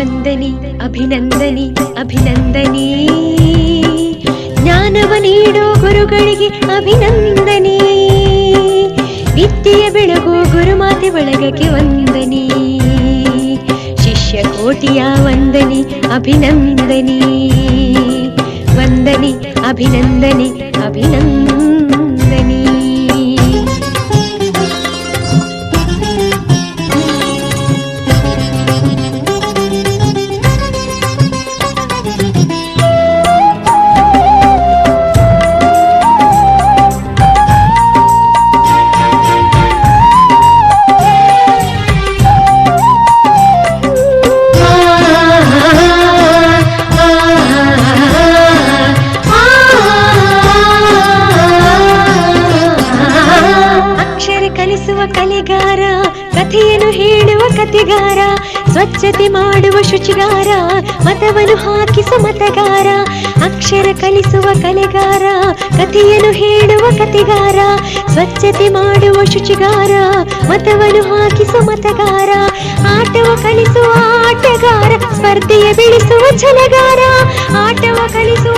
ವಂದನಿ, ಅಭಿನಂದನಿ ಅಭಿನಂದನಿ. ಜ್ಞಾನವ ನೀಡೋ ಗುರುಗಳಿಗೆ ಅಭಿನಂದನೆ. ವಿದ್ಯೆಯ ಬೆಳಗು ಗುರುಮಾತೆ ಬಳಗಕ್ಕೆ ವಂದನಿ. ಶಿಷ್ಯ ಕೋಟಿಯ ವಂದನಿ, ಅಭಿನಂದನಿ. ವಂದನಿ, ಅಭಿನಂದನಿ, ಅಭಿನಂದನೆ. ಕಲಿಸುವ ಕಲೆಗಾರ, ಕಥೆಯನ್ನು ಹೇಳುವ ಕಥೆಗಾರ, ಸ್ವಚ್ಛತೆ ಮಾಡುವ ಶುಚಿಗಾರ, ಮತವನ್ನು ಹಾಕಿಸ ಮತಗಾರ, ಅಕ್ಷರ ಕಲಿಸುವ ಕಲೆಗಾರ, ಕಥೆಯನ್ನು ಹೇಳುವ ಕಥೆಗಾರ, ಸ್ವಚ್ಛತೆ ಮಾಡುವ ಶುಚಿಗಾರ, ಮತವನ್ನು ಹಾಕಿಸ ಮತಗಾರ, ಆಟವ ಕಲಿಸುವ ಆಟಗಾರ, ಸ್ಪರ್ಧೆಯ ಬೆಳೆಸುವ ಛಲಗಾರ, ಆಟವ ಕಲಿಸುವ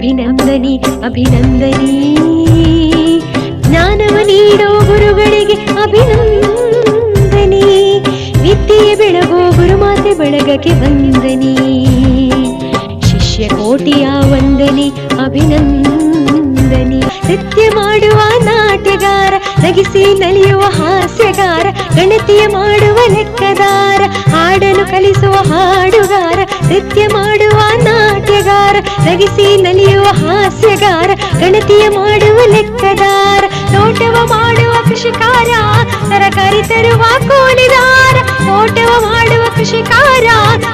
ಅಭಿನಂದನೆ, ಅಭಿನಂದನಿ. ಜ್ಞಾನವ ನೀಡೋ ಗುರುಗಳಿಗೆ ಅಭಿನಂದನಿ. ವಿದ್ಯೆಯ ಬೆಳಗೋ ಗುರುಮಾತೆ ಬೆಳಗಕ್ಕೆ ವಂದನಿ. ಶಿಷ್ಯ ಕೋಟಿಯ ವಂದನಿ, ಅಭಿನಂದನಿ. ನೃತ್ಯ ಮಾಡುವ ನಾಟ್ಯಗಾರ, ನಗಿಸಿ ನಲಿಯುವ ಹಾಸ್ಯಗಾರ, ಗಣತಿಯ ಮಾಡುವ ಲೆಕ್ಕದಾರ, ಹಾಡಲು ಕಲಿಸುವ ಹಾಡುಗಾರ, ನೃತ್ಯ ನಾಟ್ಯಗಾರ ನಗಿಸಿ ನಲಿಯುವ ಹಾಸ್ಯಗಾರ, ಗಣತಿಯ ಮಾಡುವ ಲೆಕ್ಕದಾರ ತೋಟವ ಮಾಡುವ ಕೃಷಿಕಾರ, ತರಕಾರಿ ತರುವ ಕೂಲಿದಾರ ತೋಟವ ಮಾಡುವ ಕೃಷಿಕಾರ,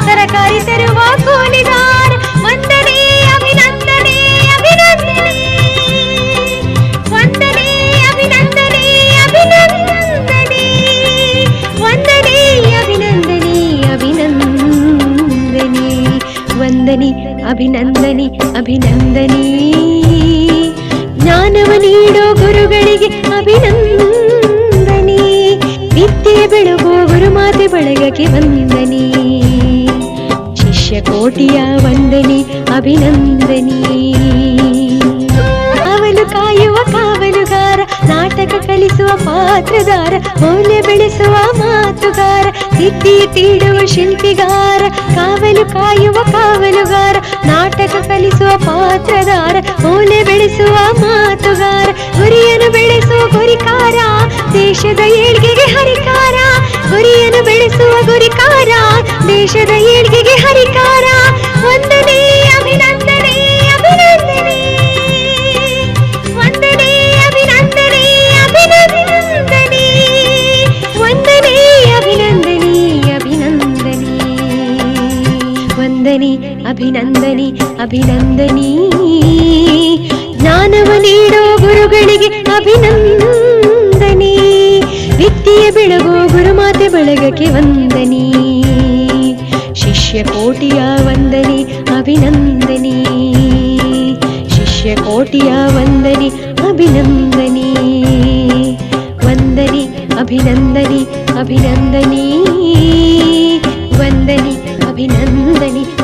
ತರಕಾರಿ ತರುವ ಕೂಲಿದಾರ ವಂದನೆ ಅಭಿನಂದನೆ ಅಭಿನಂದನೆ. ವಂದನೆ ಅಭಿನಂದನೆ ಅಭಿನಂದನೆ. ವಂದನೆ ಅಭಿನಂದನೆ ಅಭಿನಂದನೆ. ವಂದನೆ. ಅಭಿನಂದನೆ ಅಭಿನಂದನೆ. ಜ್ಞಾನವ ನೀಡೋ ಗುರುಗಳಿಗೆ ಅಭಿನಂದನೆ. ವಿದ್ಯೆ ಬೆಳಗೋ ಗುರುಮಾತೆ ಬಳಗಕ್ಕೆ ವಂದನೆ. ಶಿಷ್ಯ ಕೋಟಿಯ ವಂದನೆ, ಅಭಿನಂದನೆ. ಕಲಿಸುವ ಪಾತ್ರಧಾರ ಮೌಲ್ಯ ಬೆಳೆಸುವ ಮಾತುಗಾರ ಸಿದ್ಧಿ ತೀಡುವ ಶಿಲ್ಪಿಗಾರ, ಕಾವಲು ಕಾಯುವ ಕಾವಲುಗಾರ, ನಾಟಕ ಕಲಿಸುವ ಪಾತ್ರಧಾರ ಮೌಲ್ಯ ಬೆಳೆಸುವ ಮಾತುಗಾರ, ಗುರಿಯನ್ನು ಬೆಳೆಸುವ ಗುರಿಕಾರ, ದೇಶದ ಏಳ್ಗೆಗೆ ಹರಿಕಾರ, ಗುರಿಯನ್ನು ಬೆಳೆಸುವ ಗುರಿಕಾರ, ದೇಶದ ಏಳ್ಗೆಗೆ ಹರಿಕಾರ ವಂದನೆ ಅಭಿನಂದನೆ ಅಭಿನಂದನೆ, ಅಭಿನಂದನಿ. ಜ್ಞಾನವ ನೀಡೋ ಗುರುಗಳಿಗೆ ಅಭಿನಂದನೆ. ವಿದ್ಯೆಯ ಬೆಳಗೋ ಗುರುಮಾತೆ ಬಳಗಕ್ಕೆ ವಂದನಿ. ಶಿಷ್ಯ ಕೋಟಿಯ ವಂದನೆ, ಅಭಿನಂದನಿ. ಶಿಷ್ಯ ಕೋಟಿಯ ವಂದನೆ, ಅಭಿನಂದನಿ. ವಂದನೆ, ಅಭಿನಂದನಿ, ಅಭಿನಂದನೀ. ವಂದನಿ, ಅಭಿನಂದನಿ.